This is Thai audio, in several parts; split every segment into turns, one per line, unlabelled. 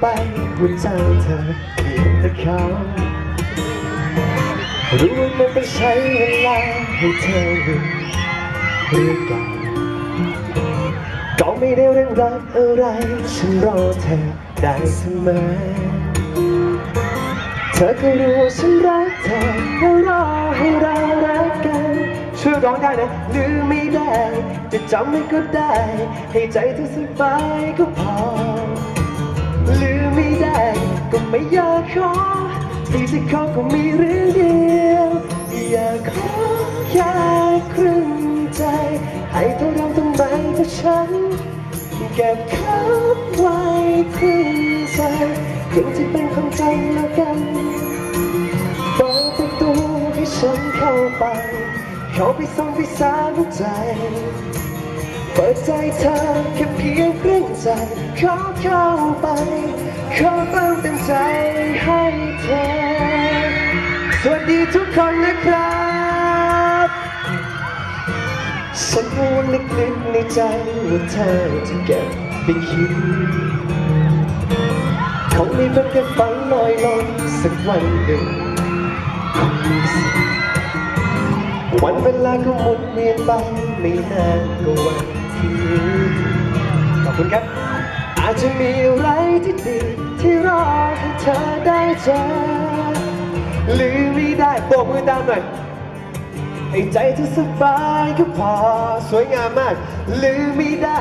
ไปหัวใจเธอเพียงแต่เขารู้ว่ามันต้องใช้เวลาให้เธอรู้เรื่องกันก็ไม่ได้เร่งรักอะไรฉันรอเธอได้เสมอเธอก็รู้ว่าฉันรักเธอแล้วรอให้เรารักกัน ช่วยร้องได้นะลืมไม่ได้ จะจำไม่ก็ได้ ให้ใจเธอสบายก็พอ ลืมไม่ได้ ก็ไม่อยากขอ ที่จะขอก็มีเรื่องเดียว อยากขอแค่ครึ่งใจ ให้เธอเราทำไมกับฉัน เก็บเขาไว้ครึ่งใจครึ่งที่เป็นความจแล้วกันเปิดประตูให้ฉันเข้าไป เข้าไปส่องไปสาหัวใจ เปิดใจเธอแค่เพียงครึ่งใจ ขอเข้าไป ขอเติมเต็มใจให้เธอ สวัสดีทุกคนนะครับฉันรู้ลึกๆในใจว่าเธอจะเก็บไปคิดคงไม่เป็นแค่ฝันลอยลอยสักวันหนึ่ง วันเวลาก็หมุนเวียนไปไม่นานก็วันที่ขอบคุณครับ อาจจะมีอะไรที่ดีที่รอให้เธอได้เจอลืมไม่ได้โบกมือตามหน่อยให้ใจเธอสบายก็พอสวยงามมาก ลืมไม่ได้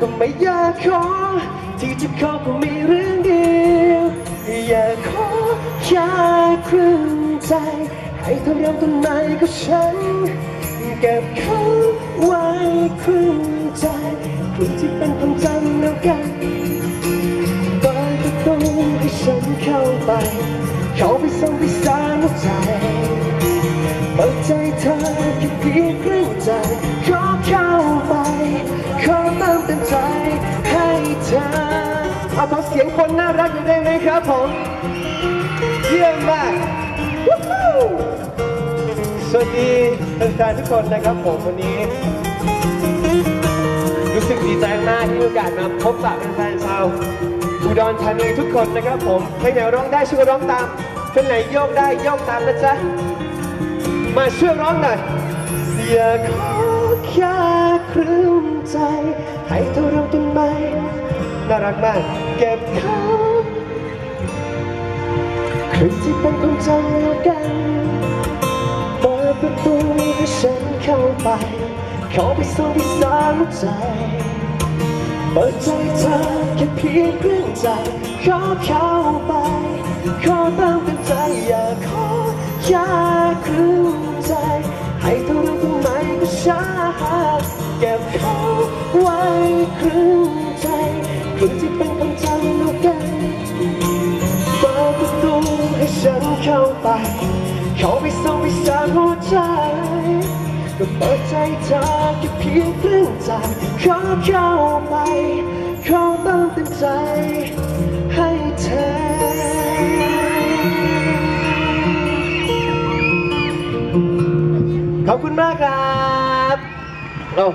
ก็ไม่อยากขอ ที่จะขอก็มีเรื่องเดียว อยากขอแค่ครึ่งใจ ให้เธอเริ่มต้นใหม่กับฉัน เก็บเขาไว้ครึ่งใจครึ่งที่เป็นความจำแล้วกันเปิดประตูให้ฉันเข้าไป เข้าไปส่องไปสานหัวใจเปิดใจเธอแค่เพียงครึ่งใจขอเข้าไป ขอเติมเต็มใจให้เธอเอาขอเสียงคนน่ารักอยู่ได้ไหมครับผม เยี่ยมมากวู้ฮู้ สวัสดีแฟนๆทุกคนนะครับผมวันนี้ รู้สึกดีใจมากที่มีโอกาสมาพบปะแฟนๆชาวอุดรธานีทุกคนนะครับผมเพลงไหนร้องได้ช่วยร้องตามเพลงไหนโยกได้โยกตามนะจ๊ะมาช่วยร้องหน่อยอยาขอแค่ครึ่งใจ ให้เธอเริ่มต้นใหม่น่ารักมากเก็บเขาครึ่งที่เป็นความจำแล้วกัน ประตูให้ฉันเข้าไปเข้าไปส่งที่สามหัวใจ เปิดใจเธอแค่เพียงครึ่งใจ ขอเข้าไป ขอเติมเต็มใจอยากขอแค่ครึ่งใจ ให้เธอเริ่มต้นใหม่ก็ช้าเก็บเขาไว้ครึ่งใจครึ่งที่เป็นความจำแล้วกันเปิดประตูให้ฉันเข้าไป เขาไปส่งไปสานหัวใจ ก็เปิดใจเธอแค่เพียงครึ่งใจขอเข้าไป ขอเติมเต็มใจ ให้เธอ ขอบคุณมากครับโอ้